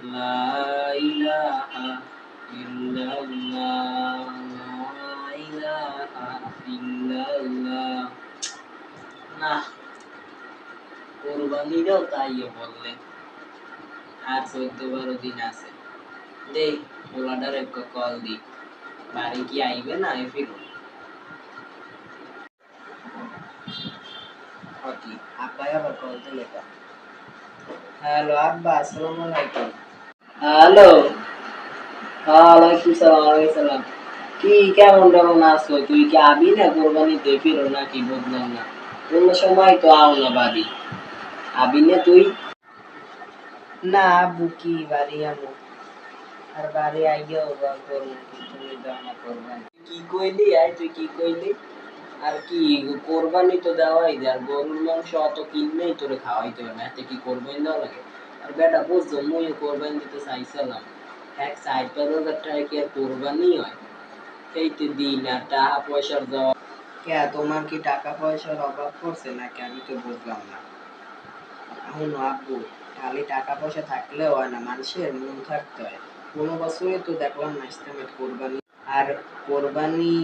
লা ইলাহা ইল্লাল্লাহ লা ইলাহা ইল্লাল্লাহ। না কোরবানিরও তাইও বললে। আর চোদ্দ বারো দিন আছে। দে পোলাটার এক কল দি। বাড়ি কি আইবে না আই ফিরো? আব্বাই আবার কল দিলে হ্যালো আব্বা আসসালামু আলাইকুম। হ্যালো। ওয়ালাইকুম সালাম ওয়ালাইকুম সালাম। কি, কেমন কেমন আছো? তুই কি আবি না কোরবানিতে ফিরো নাকি বুঝলাম না? অন্য সময় তো আও না বাড়ি আবি না তুই? না, আব্বু, কি বাড়ি আমু? আর বাড়ি আইও বা করুন তুমি দাও না কোরবানি। কি কইলি? আই তুই কি কইলি? আর কি কোরবানি তো দেওয়াই যায় আর গরুর মাংস অত কিনলেই তোরে খাওয়াইতে হবে না। এতে কি কোরবানি দেওয়া লাগে? বেটা বুঝছ মুই কোরবানি দিতে চাইছিলাম এক পাঁচ হাজার টাকা কি কোরবানি হয় সেইতে দিন আর টাকা পয়সার দেওয়া কে তোমার কি টাকা পয়সার অভাব পড়ছে নাকি আমি তো বুঝলাম না এখন আব্বু খালি টাকা পয়সা থাকলেও হয় না মানুষের মন থাকতে হয় কোনো বছরে তো দেখলাম না ইসলামের কোরবানি আর কোরবানি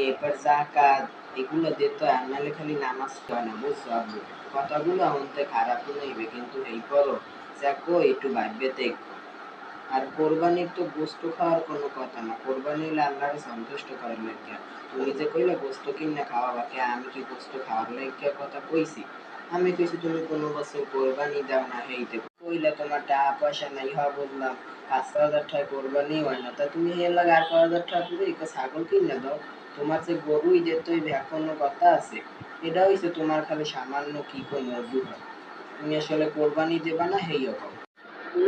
এরপর জাকাত এগুলো দিতে হয় নাহলে খালি নামাজ হয় না বুঝছ আব্বু কথাগুলো হতে খারাপ হইবে কিন্তু এই পরও দেখো একটু ভাববে দেখো। আর কোরবানির তো গোস্ত খাওয়ার কোনো কথা না। কোরবানি হলে আল্লাহরে সন্তুষ্ট করার লাগে তুমি যে কইলে গোস্ত কিনে খাওয়াবা কে আমি কি গোস্ত খাওয়ার লাগে কথা কইছি? আমি কইছি, তুমি কোনো বছর কোরবানি দাও না, হেইতে কইলে, তোমার টাকা পয়সা নাই হওয়া বললাম পাঁচ হাজার টাকা কোরবানি হয় না। তা তুমি এর লাগে আর কয় হাজার টাকা করে একটা ছাগল কিনে দাও। তোমার যে গরুই যেতে হইবে কোনো কথা আছে। এটা হইছে তোমার খালি সামান্য কি কোনো অজুহাত তুমি আসলে কোরবানি দেবা না হেই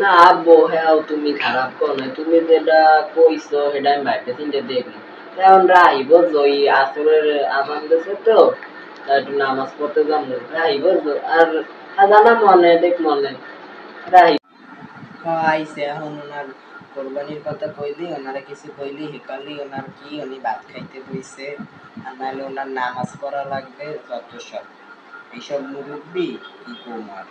না আব্বু হ্যাঁ তুমি খারাপ কো না তুমি যেটা কইছো সেটা আমি ভাইতে চিন্তা দেখলাম এখন রাইব ওই আসরের আজান দিছে তো একটু নামাজ পড়তে যাব রাইব আর জানা মনে দেখ মনে। রাই আইছে এখন ওনার কোরবানির কথা কইলি ওনারা কিছু কইলি হেকালি ওনার কি উনি ভাত খাইতে বইছে আর নাহলে ওনার নামাজ পড়া লাগবে যত সব। এইসব মুরব্বি কি কুমার